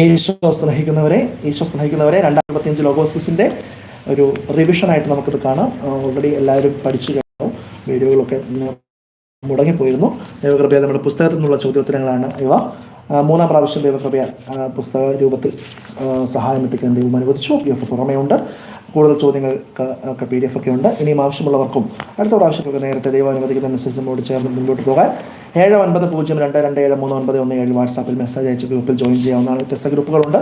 ഈശോ സ്നേഹിക്കുന്നവരെ ഈശോ സ്നേഹിക്കുന്നവരെ രണ്ടായിരത്തി ഇരുപത്തിയഞ്ച് ലോഗോസ്കിസിന്റെ ഒരു റിവിഷനായിട്ട് നമുക്കിത് കാണാം. ഓൾറെഡി എല്ലാവരും പഠിച്ചു കഴിഞ്ഞു. വീഡിയോകളൊക്കെ മുടങ്ങിപ്പോയിരുന്നു. ദൈവകൃപയ നമ്മുടെ പുസ്തകത്തിൽ നിന്നുള്ള ചോദ്യോത്തരങ്ങളാണ് ഇവ. മൂന്നാം പ്രാവശ്യം ദൈവകൃപയ പുസ്തക രൂപത്തിൽ സഹായം എത്തിക്കാൻ ദൈവം അനുവദിച്ചു. എഫ് പുറമേ ഉണ്ട് കൂടുതൽ ചോദ്യങ്ങൾ ഒക്കെ പി ഡി എഫ് ഒക്കെ ഉണ്ട്. ഇനിയും ആവശ്യമുള്ളവർക്കും അടുത്ത പ്രാവശ്യമൊക്കെ നേരത്തെ ദൈവം അനുവദിക്കുന്ന മെസ്സേജ് നമ്മോട് ചേർന്ന് മുന്നോട്ട് പോകാൻ. ഏഴ് ഒൻപത് പൂജ്യം രണ്ട് രണ്ട് ഏഴ് മൂന്ന് ഒൻപത് ഒന്ന് ഏഴ് വാട്സാപ്പിൽ മെസ്സേജ് അയച്ച് ഗ്രൂപ്പിൽ ജോയിൻ ചെയ്യാവുന്നതാണ്. വ്യത്യസ്ത ഗ്രൂപ്പുകളുണ്ട്.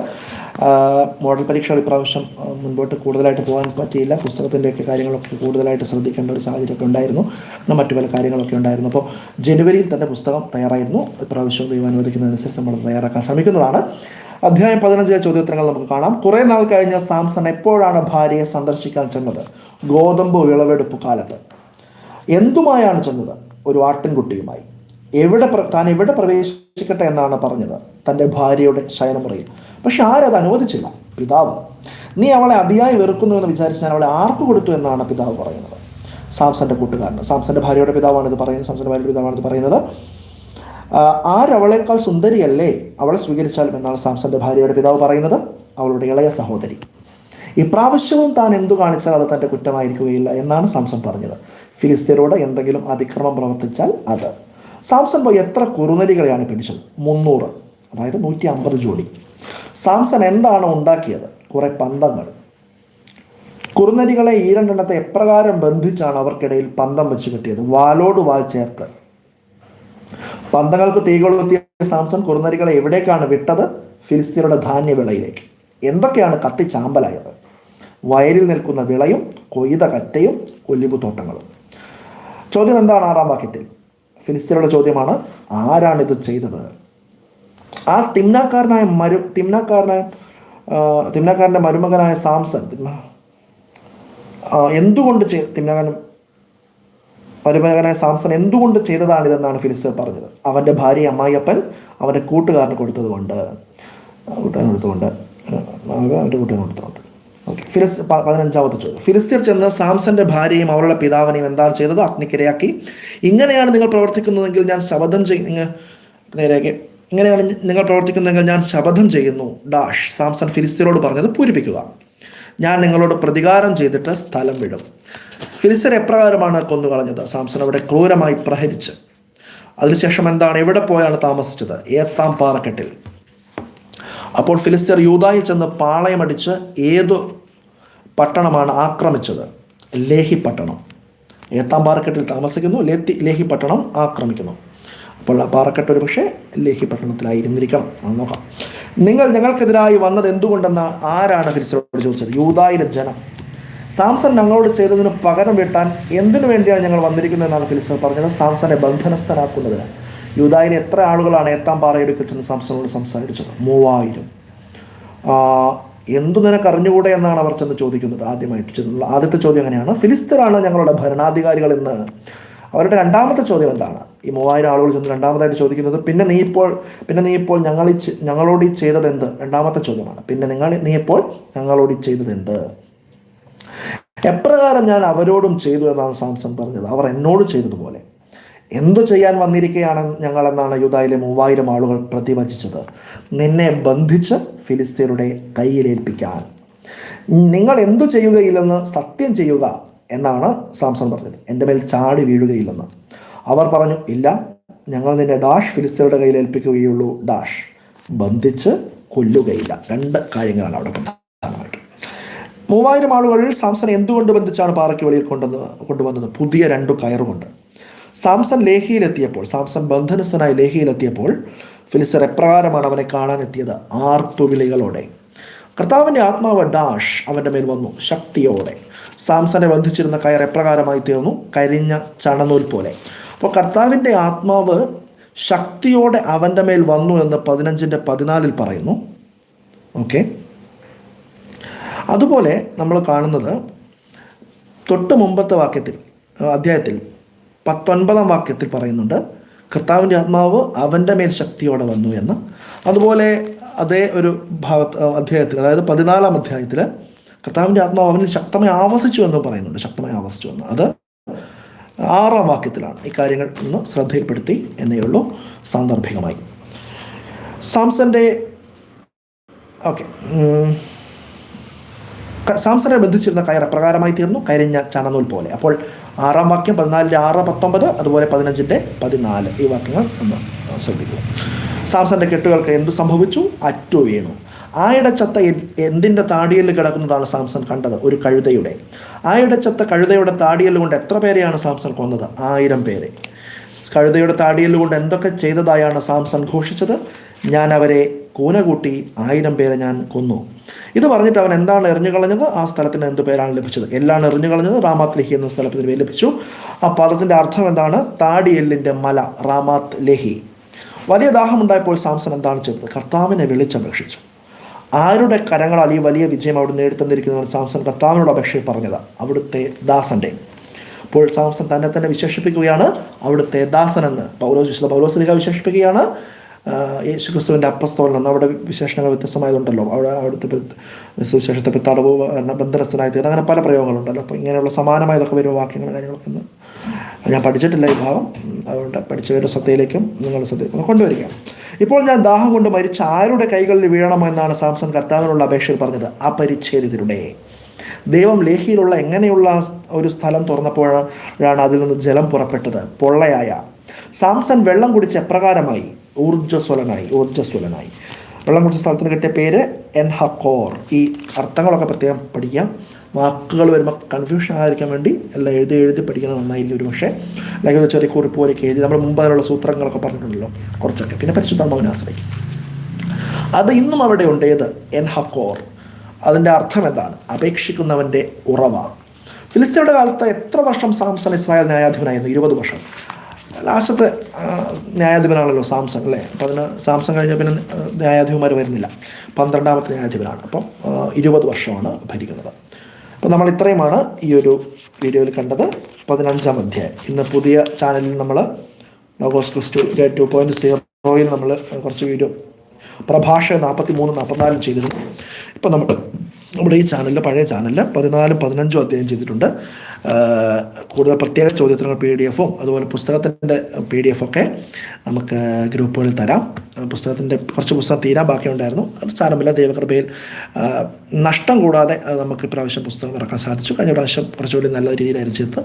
മോഡൽ പരീക്ഷകൾ ഇപ്രാവശ്യം മുൻപോട്ട് കൂടുതലായിട്ട് പോകാൻ പറ്റിയില്ല. പുസ്തകത്തിന്റെയൊക്കെ കാര്യങ്ങളൊക്കെ കൂടുതലായിട്ട് ശ്രദ്ധിക്കേണ്ട ഒരു സാഹചര്യമൊക്കെ ഉണ്ടായിരുന്നു. മറ്റു പല കാര്യങ്ങളൊക്കെ ഉണ്ടായിരുന്നു. അപ്പോൾ ജനുവരിയിൽ തന്നെ പുസ്തകം തയ്യാറായിരുന്നു. ഇപ്രാവശ്യം ദൈവം അനുവദിക്കുന്നതിനനുസരിച്ച് നമ്മൾ തയ്യാറാക്കാൻ ശ്രമിക്കുന്നതാണ്. അധ്യായം പതിനഞ്ചിലെ ചോദ്യോത്തരങ്ങൾ നമുക്ക് കാണാം. കുറെ നാൾ കഴിഞ്ഞ സാംസൺ എപ്പോഴാണ് ഭാര്യയെ സന്ദർശിക്കാൻ ചെന്നത്? ഗോതമ്പ് വിളവെടുപ്പ് കാലത്ത്. എന്തുമായാണ് ചെന്നത്? ഒരു ആട്ടിൻകുട്ടിയുമായി. എവിടെ താൻ എവിടെ പ്രവേശിക്കട്ടെ എന്നാണ് പറഞ്ഞത്? തന്റെ ഭാര്യയുടെ ശയനമുറിയിൽ. പക്ഷെ ആരത് അനുവദിച്ചില്ല? പിതാവ്. നീ അവളെ അതിയായി വെറുക്കുന്നു എന്ന് വിചാരിച്ച് ഞാൻ അവളെ ആർക്ക് കൊടുത്തു എന്നാണ് പിതാവ് പറയുന്നത്. സാംസന്റെ കൂട്ടുകാരന്. സാംസന്റെ ഭാര്യയുടെ പിതാവാണ് ഇത് പറയുന്നത്. സാംസന്റെ ഭാര്യയുടെ പിതാവാണ് ഇത് പറയുന്നത്. ആരവളേക്കാൾ സുന്ദരിയല്ലേ അവളെ സ്വീകരിച്ചാലും എന്നാണ് സാംസന്റെ ഭാര്യയുടെ പിതാവ് പറയുന്നത്. അവളുടെ ഇളയ സഹോദരി. ഇപ്രാവശ്യവും താൻ എന്തു കാണിച്ചാൽ അത് തന്റെ കുറ്റമായിരിക്കുകയില്ല എന്നാണ് സാംസൺ പറഞ്ഞത്. ഫിലിസ്തീനോട് എന്തെങ്കിലും അതിക്രമം പ്രവർത്തിച്ചാൽ അത്. സാംസൺ പോയി എത്ര കുറുനരികളെയാണ് പിടിച്ചത്? മുന്നൂറ് അതായത് നൂറ്റി അമ്പത് ജോഡി. സാംസൺ എന്താണ് ഉണ്ടാക്കിയത്? കുറെ പന്തങ്ങൾ. കുറുനരികളെ ഈ രണ്ടെണ്ണത്തെ എപ്രകാരം ബന്ധിച്ചാണ് അവർക്കിടയിൽ പന്തം വെച്ച് കെട്ടിയത്? വാലോട് വാൽ ചേർത്ത്. പന്തങ്ങൾക്ക് തീ കൊളുത്തിയ സാംസൺ കുറുനരികളെ എവിടേക്കാണ് വിട്ടത്? ഫിലിസ്തീനയുടെ ധാന്യവിളയിലേക്ക്. എന്തൊക്കെയാണ് കത്തിച്ചാമ്പലായത്? വയലിൽ നിൽക്കുന്ന വിളയും കൊയ്ത കറ്റയും ഒലിവ് തോട്ടങ്ങളും ചോദ്യം എന്താണ് ആറാം വാക്യത്തിൽ? ഫിലിസ്തീനയുടെ ചോദ്യമാണ് ആരാണ് ഇത് ചെയ്തത്? ആ തിമ്നാക്കാരനായ മരു തിമ്നാക്കാരനായ തിമ്നാക്കാരന്റെ മരുമകനായ സാംസൺ എന്തുകൊണ്ട് തിമ്നാകാരൻ മരുമകനായ സാംസൺ എന്തുകൊണ്ട് ചെയ്തതാണിതെന്നാണ് ഫിലിസ് പറഞ്ഞത്? അവന്റെ ഭാര്യ അമ്മായിയപ്പൻ അവന്റെ കൂട്ടുകാരന് കൊടുത്തതുകൊണ്ട്. കൂട്ടുകാരൻ കൊടുത്തുകൊണ്ട് അവന്റെ കൂട്ടുകാരൻ കൊടുത്തുകൊണ്ട് ഓക്കെ ഫിലിസ് പതിനഞ്ചാമത്തെ ചോദ്യം. ഫിലിസ്തീർ ചെന്ന് സാംസന്റെ ഭാര്യയും അവളുടെ പിതാവിനെയും എന്താണ് ചെയ്തത്? അഗ്നിക്കിരയാക്കി. ഇങ്ങനെയാണ് നിങ്ങൾ പ്രവർത്തിക്കുന്നതെങ്കിൽ ഞാൻ ശബദം ചെയ്യ നേരെയൊക്കെ. ഇങ്ങനെയാണ് നിങ്ങൾ പ്രവർത്തിക്കുന്നതെങ്കിൽ ഞാൻ ശബദം ചെയ്യുന്നു. ഡാഷ്. സാംസൺ ഫിലിസ്തീനോട് പറഞ്ഞത് പൂരിപ്പിക്കുക. ഞാൻ നിങ്ങളോട് പ്രതികാരം ചെയ്തിട്ട് സ്ഥലം വിടും. ഫിലിസ്തർ എപ്രകാരമാണ് കൊന്നുകളഞ്ഞത്? സാംസൺ അവിടെ ക്രൂരമായി പ്രഹരിച്ച്. അതിനുശേഷം എന്താണ്? എവിടെ പോയാണ് താമസിച്ചത്? ഏത്താം പാറക്കെട്ടിൽ. അപ്പോൾ ഫിലിസ്തീർ യൂതായി ചെന്ന് പാളയമടിച്ച് ഏതു പട്ടണമാണ് ആക്രമിച്ചത്? ലേഹി പട്ടണം. ഏത്താം പാറക്കെട്ടിൽ താമസിക്കുന്നു. ലേത്തി ലേഹി പട്ടണം ആക്രമിക്കുന്നു. അപ്പോൾ ആ പാറക്കെട്ട് ഒരു പക്ഷേ ലേഹി പട്ടണത്തിലായിരുന്നിരിക്കണം. നോക്കാം. നിങ്ങൾ ഞങ്ങൾക്കെതിരായി വന്നത് എന്തുകൊണ്ടെന്ന് ആരാണ് ഫിലിസ്തീനോട് ചോദിച്ചത്. യൂതായിലെ ജനം. സാംസൺ ഞങ്ങളോട് ചെയ്തതിന് പകരം വീട്ടാൻ എന്തിനു വേണ്ടിയാണ് ഞങ്ങൾ വന്നിരിക്കുന്നത് എന്നാണ് ഫിലിസ്തീൻ പറഞ്ഞത്. സാംസനെ ബന്ധനസ്ഥനാക്കുന്നതിന്. യൂതായിലെ എത്ര ആളുകളാണ് ഏത്താം പാറയെടുക്കൽ ചെന്ന് സാംസണോട് സംസാരിച്ചത്. മൂവായിരം. എന്തു നിനക്ക് അറിഞ്ഞുകൂടെ എന്നാണ് അവർ ചെന്ന് ചോദിക്കുന്നത് ആദ്യമായിട്ട് ചെന്നുള്ള ആദ്യത്തെ ചോദ്യം അങ്ങനെയാണ് ഫിലിസ്തീനാണ് ഞങ്ങളുടെ ഭരണാധികാരികൾ എന്ന്? അവരുടെ രണ്ടാമത്തെ ചോദ്യം എന്താണ്? ഈ മൂവായിരം ആളുകൾ ചെന്ന് രണ്ടാമതായിട്ട് ചോദിക്കുന്നത് പിന്നെ നീ ഇപ്പോൾ പിന്നെ നീ ഇപ്പോൾ ഞങ്ങൾ ഞങ്ങളോട് ഈ ചെയ്തത് എന്ത് രണ്ടാമത്തെ ചോദ്യമാണ് പിന്നെ നിങ്ങൾ നീ ഇപ്പോൾ ഞങ്ങളോട് ഈ ചെയ്തത് എന്ത് എപ്രകാരം ഞാൻ അവരോടും ചെയ്തു എന്നാണ് സാംസൺ പറഞ്ഞത്. അവർ എന്നോട് ചെയ്തതുപോലെ. എന്തു ചെയ്യാൻ വന്നിരിക്കുകയാണ് ഞങ്ങളെന്നാണ് യുദായിലെ മൂവായിരം ആളുകൾ പ്രതിവചിച്ചത്. നിന്നെ ബന്ധിച്ച് ഫിലിസ്തീനയുടെ കയ്യിലേൽപ്പിക്കാൻ നിങ്ങൾ എന്തു ചെയ്യുകയില്ലെന്ന് സത്യം ചെയ്യുക എന്നാണ് സാംസൺ പറഞ്ഞത്. എന്റെ മേൽ ചാടി വീഴുകയില്ലെന്ന്. അവർ പറഞ്ഞു ഇല്ല ഞങ്ങൾ നിന്നെ ഡാഷ് ഫിലിസ്തീനയുടെ കയ്യിൽ ഏൽപ്പിക്കുകയുള്ളൂ ഡാഷ്. ബന്ധിച്ച് കൊല്ലുകയില്ല. രണ്ട് കാര്യങ്ങളാണ് അവിടെ പ്രധാനമായിട്ട്. മൂവായിരം ആളുകൾ സാംസൺ എന്തുകൊണ്ട് ബന്ധിച്ചാണ് പാറയ്ക്ക് വെളിയിൽ കൊണ്ടുവന്ന് കൊണ്ടുവന്നത്? പുതിയ രണ്ടു കയറുകൊണ്ട് സാംസൺ ലേഹിയിലെത്തിയപ്പോൾ സാംസൺ ബന്ധനസ്ഥനായി ലേഹിയിലെത്തിയപ്പോൾ ഫിലിസ്തർ എപ്രകാരമാണ് അവനെ കാണാനെത്തിയത്? ആർപ്പുവിളികളോടെ കർത്താവിന്റെ ആത്മാവ് ഡാഷ് അവന്റെ മേൽ വന്നു ശക്തിയോടെ. സാംസനെ ബന്ധിച്ചിരുന്ന കയർ എപ്രകാരമായി തീർന്നു കരിഞ്ഞ ചണനൂൽ പോലെ. അപ്പോൾ കർത്താവിന്റെ ആത്മാവ് ശക്തിയോടെ അവന്റെ മേൽ വന്നു എന്ന് പതിനഞ്ചിന്റെ പതിനാലിൽ പറയുന്നു. ഓക്കെ? അതുപോലെ നമ്മൾ കാണുന്നത് തൊട്ട് മുമ്പത്തെ വാക്യത്തിൽ അധ്യായത്തിൽ പത്തൊൻപതാം വാക്യത്തിൽ പറയുന്നുണ്ട് കർത്താവിന്റെ ആത്മാവ് അവന്റെ മേൽ ശക്തിയോടെ വന്നു എന്ന്. അതുപോലെ അതേ ഒരു ഭാഗ അധ്യായത്തിൽ അതായത് പതിനാലാം അധ്യായത്തിൽ കർത്താവിന്റെ ആത്മാവ് അവനിൽ ശക്തമായി ആവസിച്ചു എന്ന് പറയുന്നുണ്ട് ശക്തമായി ആവസിച്ചു എന്ന്. അത് ആറാം വാക്യത്തിലാണ് ഇക്കാര്യങ്ങൾ കാര്യങ്ങൾ ഒന്ന് ശ്രദ്ധയിൽപ്പെടുത്തി എന്നേ ഉള്ളൂ സാന്ദർഭികമായി. സാംസന്റെ ഓക്കെ സാംസനെ ബന്ധിച്ചിരുന്ന കയർ പ്രകാരമായി തീർന്നു കരിഞ്ഞ ചണനൂൽ പോലെ. അപ്പോൾ ആറാം വാക്യം പതിനാലിന്റെ ആറ് പത്തൊമ്പത് അതുപോലെ പതിനഞ്ചിന്റെ പതിനാല് ഈ വാക്യങ്ങൾ ഒന്ന് ശ്രദ്ധിക്കുക. സാംസന്റെ കെട്ടുകൾക്ക് എന്തു സംഭവിച്ചു? അറ്റു വീണു. ആയിടച്ചത്ത ചത്ത എന്തിന്റെ താടിയിൽ കിടക്കുന്നതാണ് സാംസൺ കണ്ടത്? ഒരു കഴുതയുടെ. ആയുടെ ചത്ത കഴുതയുടെ താടിയിൽ കൊണ്ട് എത്ര പേരെയാണ് സാംസൺ കൊന്നത്? ആയിരം പേരെ. കഴുതയുടെ താടിയിൽ കൊണ്ട് എന്തൊക്കെ ചെയ്തതായാണ് സാംസൺ ഘോഷിച്ചത്? ഞാൻ അവരെ കൂനകൂട്ടി ആയിരം പേരെ ഞാൻ കൊന്നു. ഇത് പറഞ്ഞിട്ട് അവൻ എന്താണ് എറിഞ്ഞു കളഞ്ഞത്? ആ സ്ഥലത്തിന് എന്ത് പേരാണ് ലഭിച്ചത്? എല്ലാം എറിഞ്ഞു കളഞ്ഞത്. റാമാത്ത് ലഹി എന്ന സ്ഥലത്തിന് പേര് ലഭിച്ചു. ആ പദത്തിന്റെ അർത്ഥം എന്താണ്? താടിയെല്ലിന്റെ മല റാമാത്ത് ലഹി വലിയ ദാഹമുണ്ടായപ്പോൾ സാംസൺ എന്താണ് ചെയ്തത്? കർത്താവിനെ വിളിച്ചപേക്ഷിച്ചു. ആരുടെ കരങ്ങളാൽ ഈ വലിയ വിജയം അവിടെ നേടിത്തന്നിരിക്കുന്നവർ സാംസൺ കർത്താവിനോട് അപേക്ഷയിൽ പറഞ്ഞത്? അവിടുത്തെ ദാസന്റെ. അപ്പോൾ സാംസൺ തന്നെ തന്നെ വിശേഷിപ്പിക്കുകയാണ് അവിടുത്തെ ദാസൻ എന്ന് പൗലോസ് വിശുദ്ധ പൗലോസ്ലിക വിശേഷിപ്പിക്കുകയാണ്. യേശു ക്രിസ്തുവിന്റെ അപ്പസ്തോലൻ എന്ന് അവിടെ വിശേഷണങ്ങൾ വ്യത്യസ്തമായതുണ്ടല്ലോ. അവിടെ അവിടുത്തെ സുവിശേഷത്തെ പിത്താടവ് ബന്ധനസ്ഥനായി തീർന്ന് അങ്ങനെ പല പ്രയോഗങ്ങളുണ്ടല്ലോ. അപ്പോൾ ഇങ്ങനെയുള്ള സമാനമായതൊക്കെ വരുന്ന വാക്യങ്ങളും കാര്യങ്ങളൊക്കെ ഞാൻ പഠിച്ചിട്ടില്ല ഈ ഭാഗം. അതുകൊണ്ട് പഠിച്ചവരുടെ ശ്രദ്ധയിലേക്കും നിങ്ങൾ ശ്രദ്ധയിലേക്കും കൊണ്ടുവരിക. ഇപ്പോൾ ഞാൻ ദാഹം കൊണ്ട് മരിച്ച ആരുടെ കൈകളിൽ വീഴണം എന്നാണ് സാംസൺ കർത്താവിനുള്ള അപേക്ഷയിൽ പറഞ്ഞത്? അപരിച്ഛേദിതരുടെ. ദൈവം ലേഹിയിലുള്ള എങ്ങനെയുള്ള ഒരു സ്ഥലം തുറന്നപ്പോഴാണ് അതിൽ നിന്ന് ജലം പുറപ്പെട്ടത്? പൊള്ളയായ. സാംസൺ വെള്ളം കുടിച്ച് എപ്രകാരമായി? ഊർജസ്വലനായി ഊർജസ്വലനായി. വെള്ളം കുടിച്ച സ്ഥലത്തിന് കിട്ടിയ പേര് എൻഹക്കോർ. ഈ അർത്ഥങ്ങളൊക്കെ പ്രത്യേകം പഠിക്കാം. വാക്കുകൾ വരുമ്പോൾ കൺഫ്യൂഷൻ ആയിരിക്കാൻ വേണ്ടി എല്ലാം എഴുതി എഴുതി പഠിക്കുന്നത് നന്നായിരിക്കും ഒരു പക്ഷേ. അല്ലെങ്കിൽ ചെറിയ കുറിപ്പ് പോലെയൊക്കെ എഴുതി നമ്മൾ മുമ്പ് അതിനുള്ള സൂത്രങ്ങളൊക്കെ പറഞ്ഞിട്ടുണ്ടല്ലോ. കുറച്ചൊക്കെ. പിന്നെ പരിശുദ്ധാത്മാവിനെ ആശ്രയിക്കും. അത് ഇന്നും അവിടെ ഉണ്ട്. ഏത്? എൻ ഹക്കോർ അതിന്റെ അർത്ഥം എന്താണ്? അപേക്ഷിക്കുന്നവന്റെ ഉറവ. ഫിലിസ്തീനയുടെ കാലത്ത് എത്ര വർഷം സാംസൺ ഇസ്രായേൽ ന്യായാധിപനായിരുന്നു? ഇരുപത് വർഷം. ലാസ്റ്റത്തെ ന്യായാധിപനാണല്ലോ സാംസൺ അല്ലേ? അപ്പം അതിന് സാംസൺ കഴിഞ്ഞ പിന്നെ ന്യായാധിപന്മാർ വരുന്നില്ല. പന്ത്രണ്ടാമത്തെ ന്യായാധിപനാണ്. അപ്പം ഇരുപത് വർഷമാണ് ഭരിക്കുന്നത്. അപ്പം നമ്മൾ ഇത്രയുമാണ് ഈ ഒരു വീഡിയോയിൽ കണ്ടത്. പതിനഞ്ചാം അധ്യായം. ഇന്ന് പുതിയ ചാനലിൽ നമ്മൾ ലോഗോസ് ക്രിസ്റ്റു ടു പോയിന്റ് സീറോയിൽ നമ്മൾ കുറച്ച് വീഡിയോ പ്രഭാഷ നാൽപ്പത്തി മൂന്ന് നാൽപ്പത്തിനാലും ചെയ്തിരുന്നു. ഇപ്പം നമ്മൾ നമ്മുടെ ഈ ചാനലിൽ പഴയ ചാനലിൽ പതിനാലും പതിനഞ്ചും അധ്യായം ചെയ്തിട്ടുണ്ട്. കൂടുതൽ പ്രത്യേക ചോദ്യത്തിനുള്ള പി ഡി എഫും അതുപോലെ പുസ്തകത്തിന്റെ പി ഡി എഫ് ഒക്കെ നമുക്ക് ഗ്രൂപ്പുകളിൽ തരാം. പുസ്തകത്തിന്റെ കുറച്ച് പുസ്തകം തീരാൻ ബാക്കിയുണ്ടായിരുന്നു. അത് സാരമില്ല. ദൈവകൃപയിൽ നഷ്ടം കൂടാതെ നമുക്ക് ഇപ്രാവശ്യം പുസ്തകം ഇറക്കാൻ സാധിച്ചു. കഴിഞ്ഞ പ്രാവശ്യം കുറച്ചുകൂടി നല്ല രീതിയിലായിരുന്നു ചെയ്തത്.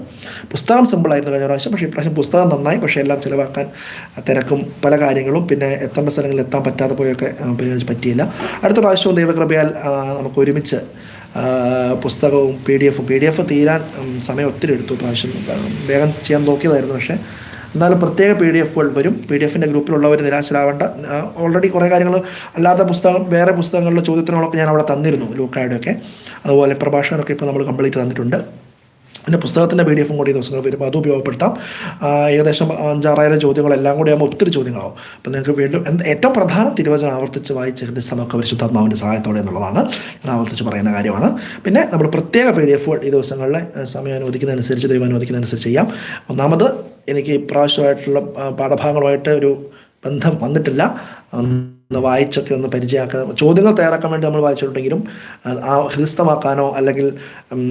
പുസ്തകം സിമ്പിളായിരുന്നു കഴിഞ്ഞ പ്രാവശ്യം. പക്ഷേ ഇപ്രാവശ്യം പുസ്തകം നന്നായി. പക്ഷേ എല്ലാം ചിലവാക്കാൻ തിരക്കും പല കാര്യങ്ങളും. പിന്നെ എത്തേണ്ട സ്ഥലങ്ങളിൽ എത്താൻ പറ്റാതെ പോയൊക്കെ പറ്റിയില്ല. അടുത്ത പ്രാവശ്യവും ദൈവകൃപയാൽ നമുക്ക് ഒരുമിച്ച് പുസ്തകവും പി ഡി എഫും പി ഡി എഫ് തീരാൻ സമയം ഒത്തിരി എടുത്തു പ്രാവശ്യം. വേഗം ചെയ്യാൻ നോക്കിയതായിരുന്നു പക്ഷേ എന്നാലും പ്രത്യേക പി ഡി എഫുകൾ വരും. പി ഡി എഫിന്റെ ഗ്രൂപ്പിലുള്ളവർ നിരാശരാവേണ്ട ഓൾറെഡി കുറേ കാര്യങ്ങൾ അല്ലാത്ത പുസ്തകം വേറെ പുസ്തകങ്ങളിലെ ചോദ്യത്തിനോടൊക്കെ ഞാൻ അവിടെ തന്നിരുന്നു ലൂക്കായുടെയൊക്കെ. അതുപോലെ പ്രഭാഷണമൊക്കെ ഇപ്പോൾ നമ്മൾ കംപ്ലീറ്റ് തന്നിട്ടുണ്ട്. പിന്നെ പുസ്തകത്തിന്റെ പി ഡി എഫും കൂടി ഈ ദിവസങ്ങൾ വരുമ്പോൾ അത് ഉപയോഗപ്പെടുത്താം. ഏകദേശം അഞ്ചാറായിരം ചോദ്യങ്ങളെല്ലാം കൂടി ആകുമ്പോൾ ഒത്തിരി ചോദ്യങ്ങളാവും. അപ്പോൾ നിങ്ങൾക്ക് വീണ്ടും ഏറ്റവും പ്രധാന തിരുവചനം ആവർത്തിച്ച് വായിച്ചതിന്റെ സമൊക്കെ പരിശുദ്ധാത്മാവിന്റെ സഹായത്തോടെ എന്നുള്ളതാണ് ഞാൻ ആവർത്തിച്ച് പറയുന്ന കാര്യമാണ്. പിന്നെ നമ്മൾ പ്രത്യേക പി ഡി എഫുകൾ ഈ ദിവസങ്ങളിൽ സമയം അനുവദിക്കുന്നതനുസരിച്ച് ദൈവം അനുവദിക്കുന്നതനുസരിച്ച് ചെയ്യാം. ഒന്നാമത് എനിക്ക് ഇപ്രാവശ്യമായിട്ടുള്ള പാഠഭാഗങ്ങളുമായിട്ട് ഒരു ബന്ധം വന്നിട്ടില്ല. ഒന്ന് വായിച്ചൊക്കെ ഒന്ന് പരിചയമാക്കാൻ ചോദ്യങ്ങൾ തയ്യാറാക്കാൻ വേണ്ടി നമ്മൾ വായിച്ചിട്ടുണ്ടെങ്കിലും ആ ഹൃസ്തമാക്കാനോ അല്ലെങ്കിൽ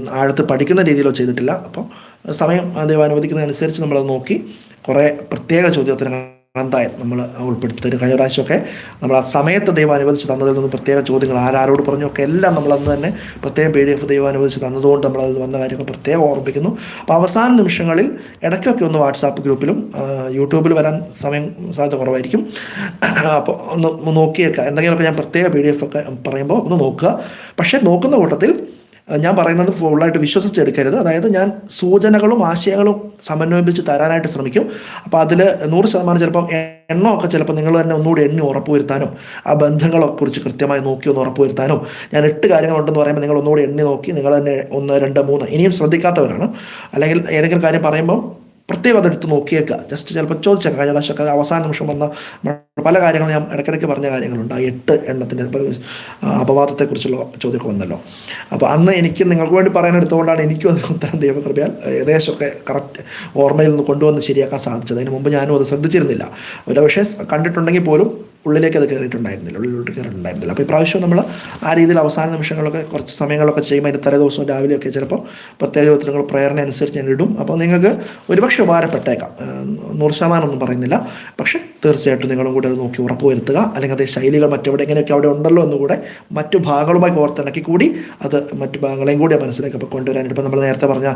ആഴത്ത് പഠിക്കുന്ന രീതിയിലോ ചെയ്തിട്ടില്ല. അപ്പോൾ സമയം ദൈവം അനുവദിക്കുന്നതനുസരിച്ച് നമ്മളത് നോക്കി കുറേ പ്രത്യേക ചോദ്യോത്തരങ്ങൾ എന്തായാലും നമ്മൾ ഉൾപ്പെടുത്തി കഴിഞ്ഞ പ്രാവശ്യമൊക്കെ നമ്മൾ ആ സമയത്ത് ദൈവം അനുവദിച്ച് തന്നതിൽ നിന്ന് പ്രത്യേക ചോദ്യങ്ങൾ ആരാരോട് പറഞ്ഞു ഒക്കെ എല്ലാം നമ്മൾ അന്ന് തന്നെ പ്രത്യേകം പി ഡി എഫ് ദൈവം അനുവദിച്ച് തന്നതുകൊണ്ട് നമ്മൾ അതിൽ വന്ന കാര്യമൊക്കെ പ്രത്യേകം ഓർമ്മിക്കുന്നു. അപ്പോൾ അവസാന നിമിഷങ്ങളിൽ ഇടയ്ക്കൊക്കെ ഒന്ന് വാട്സാപ്പ് ഗ്രൂപ്പിലും യൂട്യൂബിൽ വരാൻ സമയം സാധ്യത കുറവായിരിക്കും. അപ്പോൾ ഒന്ന് നോക്കിയേക്കുക എന്തെങ്കിലുമൊക്കെ ഞാൻ പ്രത്യേക പി ഡി എഫ് ഒക്കെ പറയുമ്പോൾ ഒന്ന് നോക്കുക. പക്ഷേ നോക്കുന്ന കൂട്ടത്തിൽ ഞാൻ പറയുന്നത് ഫുള്ളായിട്ട് വിശ്വസിച്ചെടുക്കരുത്. അതായത് ഞാൻ സൂചനകളും ആശയങ്ങളും സമന്വയിപ്പിച്ച് തരാനായിട്ട് ശ്രമിക്കും. അപ്പോൾ അതിൽ നൂറ് ശതമാനം ചിലപ്പം എണ്ണമൊക്കെ ചിലപ്പോൾ നിങ്ങൾ തന്നെ ഒന്നുകൂടി എണ്ണി ഉറപ്പുവരുത്താനും ആ ബന്ധങ്ങളെ കുറിച്ച് കൃത്യമായി നോക്കി ഒന്ന് ഉറപ്പുവരുത്താനും ഞാൻ എട്ട് കാര്യങ്ങളുണ്ടെന്ന് പറയുമ്പോൾ നിങ്ങൾ ഒന്നുകൂടി എണ്ണി നോക്കി നിങ്ങൾ തന്നെ ഒന്ന് രണ്ട് മൂന്ന് ഇനിയും ശ്രദ്ധിക്കാത്തവരാണ്. അല്ലെങ്കിൽ ഏതെങ്കിലും കാര്യം പറയുമ്പോൾ പ്രത്യേകം അതെടുത്ത് നോക്കിയേക്കുക. ജസ്റ്റ് ചിലപ്പോൾ ചോദിച്ചേക്കാം. കഴിഞ്ഞ പ്രാവശ്യമൊക്കെ അവസാന നിമിഷം വന്ന പല കാര്യങ്ങളും ഞാൻ ഇടയ്ക്കിടയ്ക്ക് പറഞ്ഞ കാര്യങ്ങളുണ്ട്. ആ എട്ട് എണ്ണത്തിന്റെ അപവാദത്തെക്കുറിച്ചുള്ള ചോദ്യമൊക്കെ വന്നല്ലോ. അപ്പോൾ അന്ന് എനിക്ക് നിങ്ങൾക്ക് വേണ്ടി പറയാനെടുത്തുകൊണ്ടാണ് എനിക്കും അതിന് ഉത്തരം ദൈവകൃപയാൽ ഏകദേശമൊക്കെ കറക്റ്റ് ഓർമ്മയിൽ നിന്ന് കൊണ്ടുവന്ന് ശരിയാക്കാൻ സാധിച്ചത്. അതിന് മുമ്പ് ഞാനും അത് ശ്രദ്ധിച്ചിരുന്നില്ല. ഒരു പക്ഷേ കണ്ടിട്ടുണ്ടെങ്കിൽ പോലും ഉള്ളിലേക്ക് അത് കയറിയിട്ടുണ്ടായിരുന്നില്ല ഉള്ളിലോട്ട് കയറിയിട്ടുണ്ടായിരുന്നില്ല. അപ്പോൾ ഇപ്രാവശ്യം നമ്മൾ ആ രീതിയിൽ അവസാന നിമിഷങ്ങളൊക്കെ കുറച്ച് സമയങ്ങളൊക്കെ ചെയ്യുമ്പോൾ അതിന്റെ തലേ ദിവസവും രാവിലെയൊക്കെ ചിലപ്പോൾ പ്രത്യേക വിധത്തിൽ നിങ്ങൾ പ്രേരണ അനുസരിച്ച് ഞാൻ ഇടും. അപ്പോൾ നിങ്ങൾക്ക് ഒരുപക്ഷെ ഉപകാരപ്പെട്ടേക്കാം. നൂറ് ശതമാനം ഒന്നും പറയുന്നില്ല. പക്ഷേ തീർച്ചയായിട്ടും നിങ്ങളും കൂടി അത് നോക്കി ഉറപ്പുവരുത്തുക അല്ലെങ്കിൽ അതേ ശൈലികൾ മറ്റെവിടെ എങ്ങനെയൊക്കെ അവിടെ ഉണ്ടല്ലോ എന്നുകൂടെ മറ്റു ഭാഗങ്ങളുമായി കോർത്തിണക്കി കൂടി അത് മറ്റു ഭാഗങ്ങളെയും കൂടി മനസ്സിലേക്ക് അപ്പോൾ കൊണ്ടുവരാനായിട്ട് ഇപ്പം നമ്മൾ നേരത്തെ പറഞ്ഞ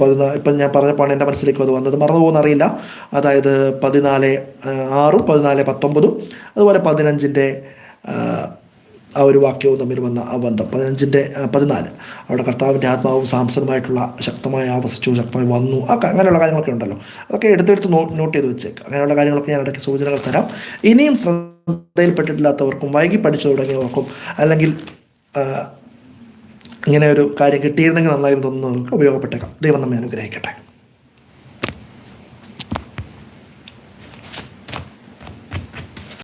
പതിനാ ഇപ്പം ഞാൻ പറഞ്ഞപ്പോൾ എന്റെ മനസ്സിലേക്ക് അത് വന്നത് മറന്നു പോകുന്നറിയില്ല അതായത് പതിനാല് ആറും പതിനാല് പത്തൊമ്പതും അതുപോലെ പതിനഞ്ചിന്റെ ആ ഒരു വാക്യവും തമ്മിൽ വന്ന ആ ബന്ധം. പതിനഞ്ചിന്റെ പതിനാല്. അവിടെ കർത്താവിന്റെ ആത്മാവും സാംസനുമായിട്ടുള്ള ശക്തമായി ആവസിച്ചു ശക്തമായി വന്നു. ഒക്കെ അങ്ങനെയുള്ള കാര്യങ്ങളൊക്കെ ഉണ്ടല്ലോ. അതൊക്കെ എടുത്തെടുത്ത് നോട്ട് ചെയ്ത് വെച്ചേക്കാം. അങ്ങനെയുള്ള കാര്യങ്ങളൊക്കെ ഞാൻ ഇടയ്ക്ക് സൂചനകൾ തരാം. ഇനിയും ശ്രദ്ധയിൽപ്പെട്ടിട്ടില്ലാത്തവർക്കും വൈകി പഠിച്ചു തുടങ്ങിയവർക്കും അല്ലെങ്കിൽ ഇങ്ങനെ ഒരു കാര്യം കിട്ടിയിരുന്നെങ്കിൽ നന്നായിരുന്നു തോന്നുന്നവർക്ക് ഉപയോഗപ്പെട്ടേക്കാം. ദൈവം നമ്മെ അനുഗ്രഹിക്കട്ടെ.